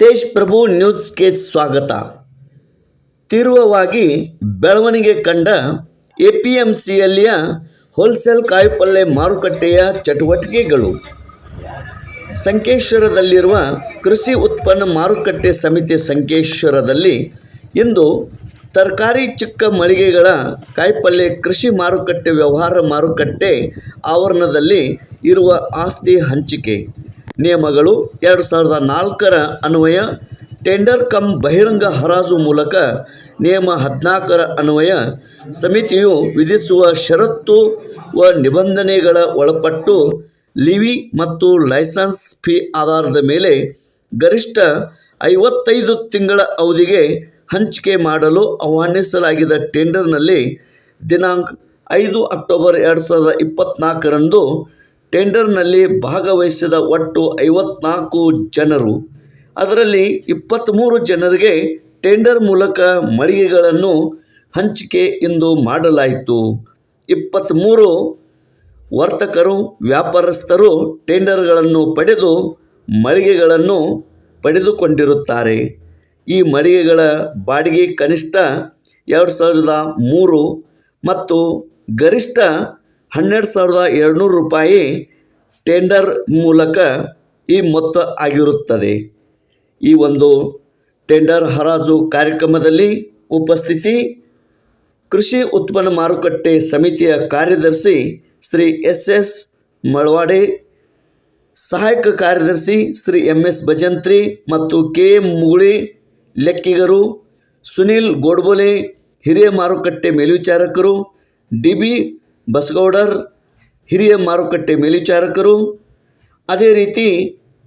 ತೇಜ್ ಪ್ರಭು ನ್ಯೂಸ್ಗೆ ಸ್ವಾಗತ. ತೀವ್ರವಾಗಿ ಬೆಳವಣಿಗೆ ಕಂಡ ಎ ಪಿ ಎಂ ಸಿಯಲ್ಲಿಯ ಹೋಲ್ಸೇಲ್ ಕಾಯಿಪಲ್ಲೆ ಮಾರುಕಟ್ಟೆಯ ಚಟುವಟಿಕೆಗಳು. ಸಂಕೇಶ್ವರದಲ್ಲಿರುವ ಕೃಷಿ ಉತ್ಪನ್ನ ಮಾರುಕಟ್ಟೆ ಸಮಿತಿ ಸಂಕೇಶ್ವರದಲ್ಲಿ ಇಂದು ತರಕಾರಿ ಚಿಕ್ಕ ಮಳಿಗೆಗಳ ಕಾಯಿಪಲ್ಲೆ ಕೃಷಿ ಮಾರುಕಟ್ಟೆ ವ್ಯವಹಾರ ಮಾರುಕಟ್ಟೆ ಆವರಣದಲ್ಲಿ ಇರುವ ಆಸ್ತಿ ಹಂಚಿಕೆ. ನಿಯಮಗಳು ಎರಡು ಸಾವಿರದ ನಾಲ್ಕರ ಅನ್ವಯ. ಟೆಂಡರ್ ಕಮ್ ಬಹಿರಂಗ ಹರಾಜು ಮೂಲಕ ನಿಯಮ ಹದಿನಾಲ್ಕರ ಅನ್ವಯ. ಸಮಿತಿಯು ವಿಧಿಸುವ ಷರತ್ತು ವ ನಿಬಂಧನೆಗಳ ಒಳಪಟ್ಟು ಲಿವಿ ಮತ್ತು ಲೈಸೆನ್ಸ್ ಫೀ ಆಧಾರದ ಮೇಲೆ ಗರಿಷ್ಠ ಐವತ್ತೈದು ತಿಂಗಳ ಅವಧಿಗೆ ಹಂಚಿಕೆ ಮಾಡಲು ಆಹ್ವಾನಿಸಲಾಗಿದ್ದ ಟೆಂಡರ್ನಲ್ಲಿ ದಿನಾಂಕ ಐದು ಅಕ್ಟೋಬರ್ ಎರಡು ಸಾವಿರದ ಇಪ್ಪತ್ತ್ನಾಲ್ಕರಂದು ಟೆಂಡರ್ನಲ್ಲಿ ಭಾಗವಹಿಸಿದ ಒಟ್ಟು ಐವತ್ನಾಲ್ಕು ಜನರು, ಅದರಲ್ಲಿ ಇಪ್ಪತ್ತ್ಮೂರು ಜನರಿಗೆ ಟೆಂಡರ್ ಮೂಲಕ ಮಳಿಗೆಗಳನ್ನು ಹಂಚಿಕೆ ಎಂದು ಮಾಡಲಾಯಿತು. ಇಪ್ಪತ್ತ್ಮೂರು ವರ್ತಕರು, ವ್ಯಾಪಾರಸ್ಥರು ಟೆಂಡರ್ಗಳನ್ನು ಪಡೆದು ಮಳಿಗೆಗಳನ್ನು ಪಡೆದುಕೊಂಡಿರುತ್ತಾರೆ. ಈ ಮಳಿಗೆಗಳ ಬಾಡಿಗೆ ಕನಿಷ್ಠ ಎರಡು ಸಾವಿರದ ಮೂರು ಮತ್ತು ಗರಿಷ್ಠ ಹನ್ನೆರಡು ಸಾವಿರದ ಎರಡುನೂರು ರೂಪಾಯಿ ಟೆಂಡರ್ ಮೂಲಕ ಈ ಮೊತ್ತ ಆಗಿರುತ್ತದೆ. ಈ ಒಂದು ಟೆಂಡರ್ ಹರಾಜು ಕಾರ್ಯಕ್ರಮದಲ್ಲಿ ಉಪಸ್ಥಿತಿ ಕೃಷಿ ಉತ್ಪನ್ನ ಮಾರುಕಟ್ಟೆ ಸಮಿತಿಯ ಕಾರ್ಯದರ್ಶಿ ಶ್ರೀ ಎಸ್ ಎಸ್ ಮಳವಾಡೆ, ಸಹಾಯಕ ಕಾರ್ಯದರ್ಶಿ ಶ್ರೀ ಎಂ ಎಸ್ ಭಜಂತ್ರಿ ಮತ್ತು ಕೆ ಎಂ ಮುಗುಳಿ, ಲೆಕ್ಕಿಗರು ಸುನಿಲ್ ಗೋಡ್ಬೋಲೆ, ಹಿರಿಯ ಮಾರುಕಟ್ಟೆ ಮೇಲ್ವಿಚಾರಕರು, ಡಿ ಬಿ ಬಸಗೌಡರ್, ಹಿರಿಯ ಮಾರುಕಟ್ಟೆ ಮೇಲ್ವಿಚಾರಕರು, ಅದೇ ರೀತಿ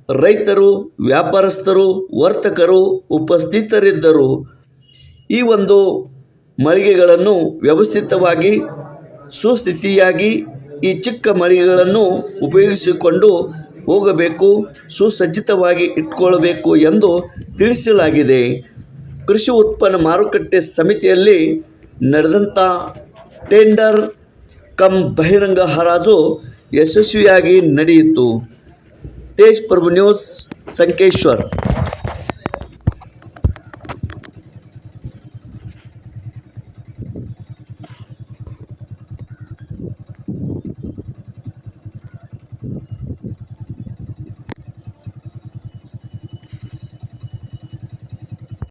ರೈತರು, ವ್ಯಾಪಾರಸ್ಥರು, ವರ್ತಕರು, ಉಪಸ್ಥಿತರಿದ್ದರು. ಈ ಒಂದು ಮಳಿಗೆಗಳನ್ನು ವ್ಯವಸ್ಥಿತವಾಗಿ, ಸುಸ್ಥಿತಿಯಾಗಿ ಈ ಚಿಕ್ಕ ಮಳಿಗೆಗಳನ್ನು ಉಪಯೋಗಿಸಿಕೊಂಡು ಹೋಗಬೇಕು, ಸುಸಜ್ಜಿತವಾಗಿ ಇಟ್ಕೊಳ್ಳಬೇಕು ಎಂದು ತಿಳಿಸಲಾಗಿದೆ. ಕೃಷಿ ಉತ್ಪನ್ನ ಮಾರುಕಟ್ಟೆ ಸಮಿತಿಯಲ್ಲಿ ನಡೆದಂಥ ಟೆಂಡರ್ ಕಮ್ ಬಹಿರಂಗ ಹರಾಜು ಯಶಸ್ವಿಯಾಗಿ ನಡೆಯಿತು. ತೇಜ್ ಪ್ರಭು ನ್ಯೂಸ್ ಸಂಕೇಶ್ವರ್.